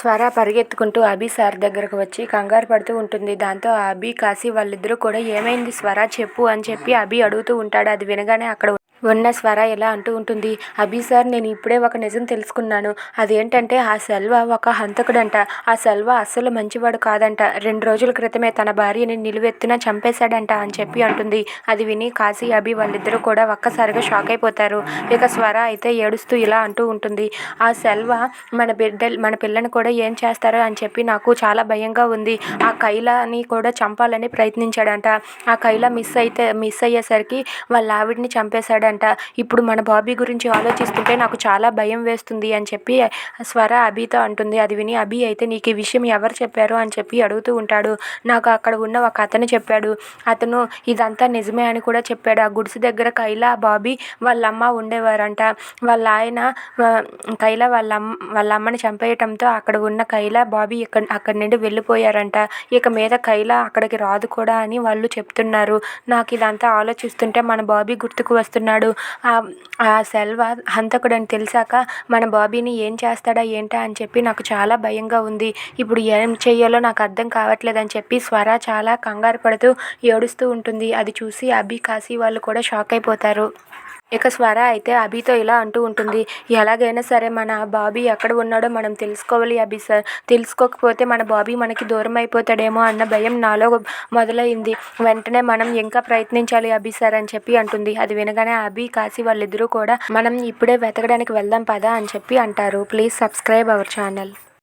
స్వర పరిగెత్తుకుంటూ అభి సార్ దగ్గరకు వచ్చి కంగారు పడుతూ ఉంటుంది. దాంతో అభి కాశీ వాళ్ళిద్దరూ కూడా ఏమైంది స్వర? చెప్పు అని చెప్పి అభి అడుగుతూ ఉంటాడు. అది వినగానే అక్కడ ఉన్న స్వర ఇలా అంటూ ఉంటుంది? అభి సార్ నేను ఇప్పుడే ఒక నిజం తెలుసుకున్నాను. అదేంటంటే ఆ సెల్వ ఒక హంతకుడంట. ఆ సెల్వ అస్సలు మంచివాడు కాదంట. రెండు రోజుల క్రితమే తన భార్యని నిలువెత్తున చంపేశాడంట అని చెప్పి అంటుంది. అది విని కాశీ అభి వాళ్ళిద్దరూ కూడా ఒక్కసారిగా షాక్ అయిపోతారు. ఇక స్వర అయితే ఏడుస్తూ ఇలా అంటూ ఉంటుంది. ఆ సెల్వ మన బిడ్డ మన పిల్లని కూడా ఏం చేస్తారో అని చెప్పి నాకు చాలా భయంగా ఉంది. ఆ కైలాని కూడా చంపాలని ప్రయత్నించాడంట. ఆ కైలా మిస్ అయితే మిస్ అయ్యేసరికి వాళ్ళ ఆవిడని ఉన్నాడంట ఇప్పుడు మన బాబీ గురించి ఆలోచిస్తుంటే నాకు చాలా భయం వేస్తుంది అని చెప్పి స్వర అభితో అంటుంది. అది విని అభి అయితే నీకు ఈ విషయం ఎవరు చెప్పారు? అని చెప్పి అడుగుతూ ఉంటాడు. నాకు అక్కడ ఉన్న ఒక అతను చెప్పాడు. అతను ఇదంతా నిజమే అని కూడా చెప్పాడు. ఆ గుడిసె దగ్గర కైలా బాబీ వాళ్ళ అమ్మ ఉండేవారంట. వాళ్ళ ఆయన కైలా వాళ్ళ అమ్మ వాళ్ళ అమ్మని చంపేయటంతో అక్కడ ఉన్న కైలా బాబీ ఇక్కడ అక్కడి నుండి వెళ్ళిపోయారంట. ఇక మీద కైలా అక్కడికి రాదు కూడా అని వాళ్ళు చెప్తున్నారు. నాకు ఇదంతా ఆలోచిస్తుంటే మన బాబీ గుర్తుకు వస్తున్నాడు. ఆ ఆ సెల్వ హంతకుడు అని తెలిసాక మన బాబీని ఏం చేస్తాడా ఏంటా అని చెప్పి నాకు చాలా భయంగా ఉంది. ఇప్పుడు ఏం చెయ్యాలో నాకు అర్థం కావట్లేదు అని చెప్పి స్వర చాలా కంగారు పడుతూ ఏడుస్తూ ఉంటుంది. అది చూసి అభి కాశీ వాళ్ళు కూడా షాక్ అయిపోతారు. ఇక స్వర అయితే అభితో ఇలా అంటూ ఉంటుంది. ఎలాగైనా సరే మన బాబీ ఎక్కడ ఉన్నాడో మనం తెలుసుకోవాలి అభి సార్. తెలుసుకోకపోతే మన బాబీ మనకి దూరం అయిపోతాడేమో అన్న భయం నాలో మొదలైంది. వెంటనే మనం ఇంకా ప్రయత్నించాలి అభి సార్ అని చెప్పి అంటుంది. అది వినగానే అభి కాశీ వాళ్ళిద్దరూ కూడా మనం ఇప్పుడే వెతకడానికి వెళ్దాం పదా అని చెప్పి అంటారు. Please subscribe our channel.